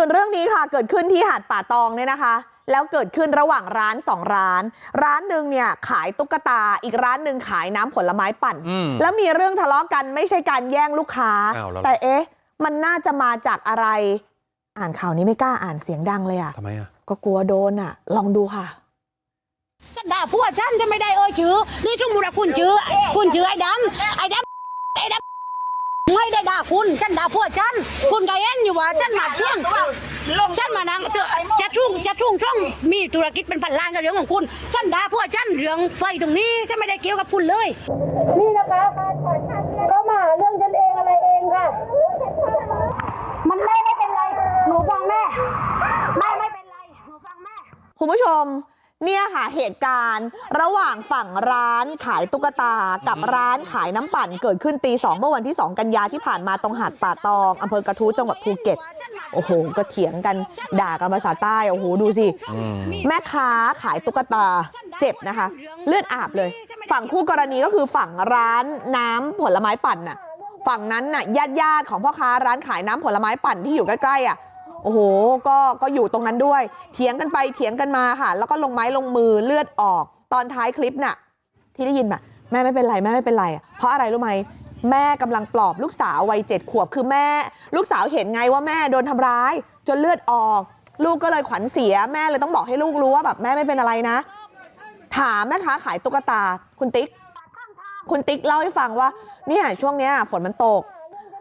ส่วนเรื่องนี้ค่ะเกิดขึ้นที่หาดป่าตองเนี่ยนะคะแล้วเกิดขึ้นระหว่างร้านสองร้านร้านหนึ่งเนี่ยขายตุ๊กตาอีกร้านหนึ่งขายน้ำผลไม้ปั่นอืมแล้วมีเรื่องทะเลาะกันไม่ใช่การแย่งลูกค้าอ้าวแล้วแต่เอ๊ะมันน่าจะมาจากอะไร อ่านข่าวนี้ไม่กล้าอ่านเสียงดังเลยอะทำไมอะก็กลัวโดนอะ ลองดูค่ะฉันด่าพวกฉันจะไม่ได้เอ่ยชื่อนี่ทุ่งบุรคุณชื่อคุณชื่อไอ้ดำไอ้ดำไอ้ดำ ไม่ได้ด่าคุณฉันด่าพวกฉันคุณก็เห็นอยู่ว่าฉันมาเที่ยงฉันมานั่งเถอะจะช่วงจะช่วงช่องมีธุรกิจเป็นพันล้านกับเรื่องของคุณฉันด่าพวกฉันเรื่องไฟตรงนี้ฉันไม่ได้เกี่ยวกับคุณเลย นี่นะคะก็มาเรื่องฉันเองอะไรเองค่ะ มันไม่ไม่เป็นไรหนูฟังแม่ไม่ไม่เป็นไรหนูฟังแม่คุณผู้ชม เนี่ยค่ะเหตุการณ์ระหว่างฝั่งร้านขายตุ๊กตากับร้านขายน้ำปั่นเกิดขึ้นตีสองเมื่อวันที่2กันยาที่ผ่านมาตรงหาดป่าตองอำเภอกระทู้จังหวัดภูเก็ตโอ้โหก็เถียงกันด่ากันภาษาใต้โอ้โหดูสิแม่ค้าขายตุ๊กตาเจ็บนะคะ เลือดอาบเลย ฝั่งคู่กรณีก็คือฝั่งร้านน้ำผลไม้ปั่นน่ะฝั่งนั้นน่ะญาติญาติๆของพ่อค้าร้านขายน้ำผลไม้ปั่นที่อยู่ใกล้ๆอะ โอ้โหก็ก็อยู่ตรงนั้นด้วยเถียงกันไปเถียงกันมาค่ะแล้วก็ลงไม้ลงมือเลือดออกตอนท้ายคลิปน่ะที่ได้ยินแบบแม่ไม่เป็นไรแม่ไม่เป็นไรเพราะอะไรรู้ไหมแม่กำลังปลอบลูกสาววัยเจ็ดขวบคือแม่ลูกสาวเห็นไงว่าแม่โดนทำร้ายจนเลือดออกลูกก็เลยขวัญเสียแม่เลยต้องบอกให้ลูกรู้ว่าแบบแม่ไม่เป็นอะไรนะ ถามแม่ค้าขายตุ๊กตาคุณติ๊ก คุณติ๊กเล่าให้ฟังว่าเนี่ยช่วงเนี้ยฝนมันตก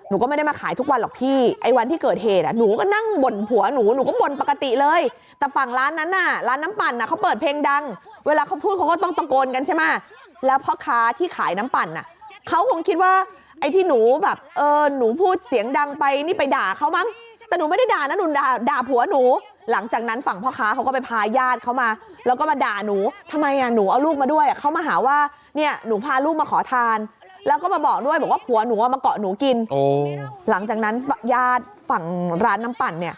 หนูก็ไม่ได้มาขายทุกวันหรอกพี่ไอ้วันที่เกิดเหตุอะหนูก็นั่งบ่นผัวหนูหนูก็บ่นปกติเลย แต่ฝั่งร้านนั้นน่ะร้านน้ำปั่นน่ะเขาเปิดเพลงดัง เวลาเขาพูดเขาก็ต้องตะโกนกันใช่ไหมแล้วพ่อค้าที่ขายน้ำปั่นน่ะเขาคงคิดว่าไอ้ที่หนูแบบเออหนูพูดเสียงดังไปนี่ไปด่าเขามั้งแต่หนูไม่ได้ด่านะหนูด่าด่าผัวหนู หลังจากนั้นฝั่งพ่อค้าเขาก็ไปพาญาติเขามา แล้วก็มาด่าหนูทำไมอะหนูเอาลูกมาด้วยเขามาหาว่าเนี่ยหนูพาลูกมาขอทาน แล้วก็มาบอกด้วยบอกว่าผัวหนูอะมาเกาะหนูกินโอ้หลังจากนั้นญาติฝั่งร้านน้ำปั่นเนี่ย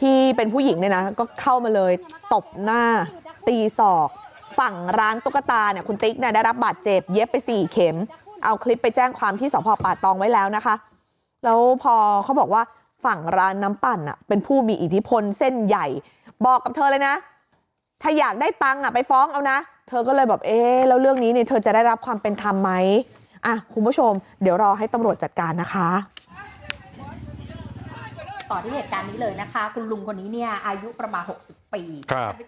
ที่เป็นผู้หญิงเนี่ยนะก็เข้ามาเลยตบหน้าตีศอกฝั่งร้านตุ๊กตาเนี่ยคุณติ๊กเนี่ยได้รับบาดเจ็บเย็บไปสี่เข็ม เอาคลิปไปแจ้งความที่สพป่าตองไว้แล้วนะคะ แล้วพอเขาบอกว่าฝั่งร้านน้ำปั่นอะเป็นผู้มีอิทธิพลเส้นใหญ่ บอกกับเธอเลยนะ ถ้าอยากได้ตังค์อะไปฟ้องเอานะ เธอก็เลยแบบเอ๊ะแล้วเรื่องนี้เนี่ยเธอจะได้รับความเป็นธรรมไหมอะ คุณผู้ชมเดี๋ยวรอให้ตำรวจจัดการนะคะต่อที่เหตุการณ์นี้เลยนะคะคุณลุงคนนี้เนี่ยอายุประมาณ 60 ปีครับจะไป